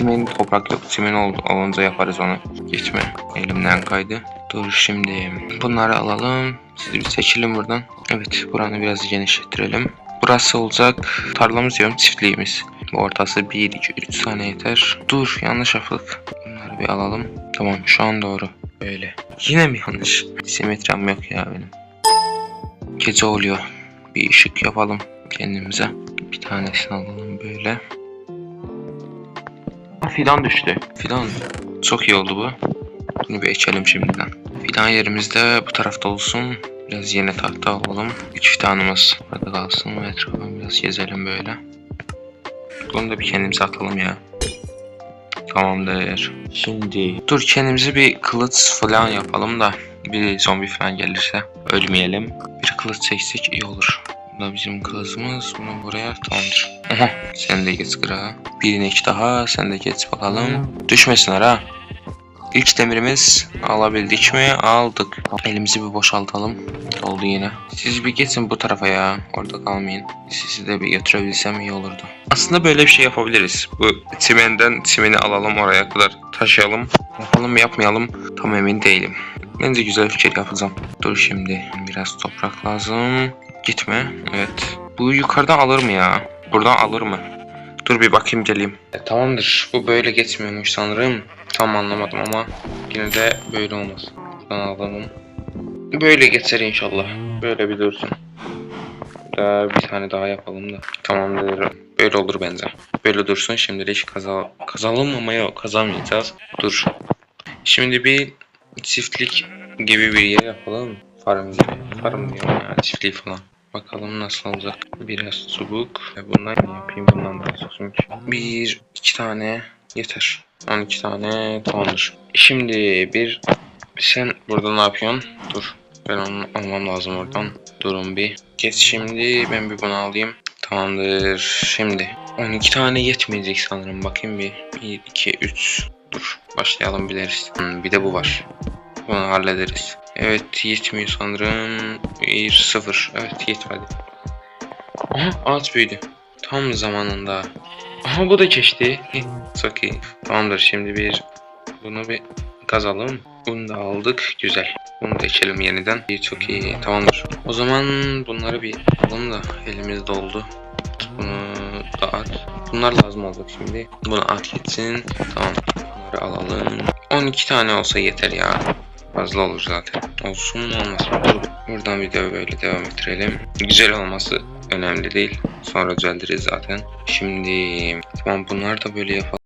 Çimen toprak yok. Çimen ol, olunca yaparız onu. Geçme. Elimden kaydı. Dur şimdi. Bunları alalım. Siz bir seçelim buradan. Evet buranı biraz genişlettirelim. Burası olacak. Tarlamız yok. Çiftliğimiz. Bu ortası 1, 2, 3 tane yeter. Dur yanlış yaptık. Bunları bir alalım. Tamam şu an doğru. Böyle. Yine mi yanlış? Simetrim yok ya benim. Gece oluyor. Bir ışık yapalım kendimize. Bir tanesini alalım böyle. Fidan düştü. Fidan. Çok iyi oldu bu. Bunu bir içelim şimdiden. Fidan yerimizde bu tarafta olsun. Biraz yeni tahta alalım. Üç fidanımız burada kalsın. ve Etrafını biraz gezelim böyle. Bunu da bir kendimize atalım ya. Tamamdır. Şimdi dur kendimize bir kılıç falan yapalım da bir zombi falan gelirse ölmeyelim. Bir kılıç çeksek iyi olur. Da bizim kılıcımız. Bunu buraya tamamdır. Aha sen de geç kıra. Birine iki daha sen de geç bakalım. Düşmesinler ha. İlk demirimiz alabildik mi? Aldık. Elimizi bir boşaltalım. Oldu yine. Siz bir geçin bu tarafa ya. Orada kalmayın. Sizi de bir götürebilsem iyi olurdu. Aslında böyle bir şey yapabiliriz. Bu çimenden çimeni alalım oraya kadar taşıyalım. Yapalım yapmayalım tam emin değilim. Bence güzel fikir yapacağım. Dur şimdi. Biraz toprak lazım. Gitme. Evet. Bu yukarıdan alır mı ya? Buradan alır mı? Dur bir bakayım geleyim. E, tamamdır. Bu böyle geçmiyormuş sanırım. Tam anlamadım ama yine de böyle olmaz. Buradan alalım. Böyle geçer inşallah. Böyle bir dursun. Daha bir tane daha yapalım da. Tamamdır. Böyle olur bence. Böyle dursun. Şimdilik kaza kazalım ama yok kazanmayacağız. Dur. Şimdi bir çiftlik gibi bir yer yapalım. Farm gibi. Farm diyorum yani çiftlik falan. Bakalım nasıl olacak. Biraz çubuk. E, Bundan yapayım? Bundan çok çünkü. Bir, iki tane yeter. 12 tane tamamdır. Şimdi bir sen burada ne yapıyorsun? Dur. Ben onu almam lazım oradan. Durun bir. Geç şimdi ben bir bunu alayım. Tamamdır. Şimdi 12 tane yetmeyecek sanırım. Bakayım bir. 1, 2, 3. Dur. Başlayalım biliriz. Hmm, bir de bu var. Bunu hallederiz. Evet yetmiyor sanırım. 1, 0. Evet yetmedi. Aha ağaç büyüdü. Tam zamanında. Aha bu da geçti. Çok iyi. Tamamdır şimdi bir bunu bir kazalım. Bunu da aldık. Güzel. Bunu da içelim yeniden. İyi, çok iyi. Tamamdır. O zaman bunları bir alalım da elimiz doldu. Bunu da at. Bunlar lazım olacak şimdi. Bunu at gitsin. Tamam. Bunları alalım. 12 tane olsa yeter ya. Fazla olur zaten. Olsun mu olmasın. Buradan de böyle devam ettirelim. Güzel olması önemli değil. Sonra düzeltiriz zaten. Şimdi tamam bunlar da böyle yapalım.